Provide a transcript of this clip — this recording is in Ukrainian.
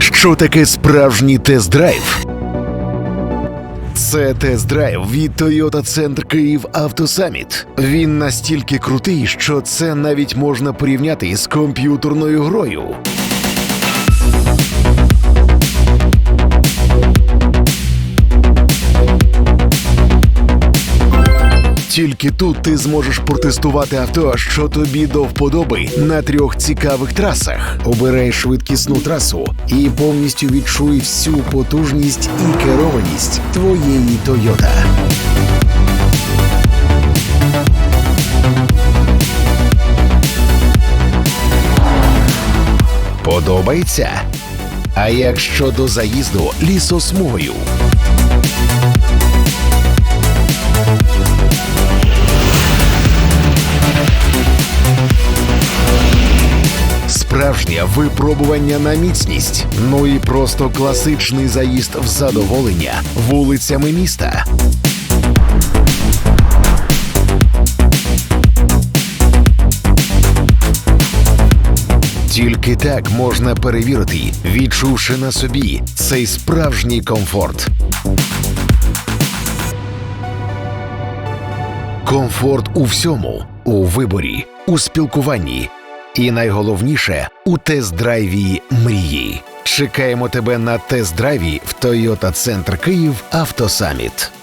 Що таке справжній тест-драйв? Це тест-драйв від Toyota Центр Київ Автосаміт. Він настільки крутий, що це навіть можна порівняти з комп'ютерною грою. Тільки тут ти зможеш протестувати авто, що тобі до вподоби на трьох цікавих трасах. Обирай швидкісну трасу і повністю відчуй всю потужність і керованість твоєї Тойота. Подобається? А як щодо заїзду лісосмугою? Справжнє випробування на міцність. Ну і просто класичний заїзд в задоволення вулицями міста. Тільки так можна перевірити, відчувши на собі цей справжній комфорт. Комфорт у всьому, у виборі, у спілкуванні. І найголовніше у тест-драйві мрії. Чекаємо тебе на тест-драйві в Toyota Центр Київ Автосаміт.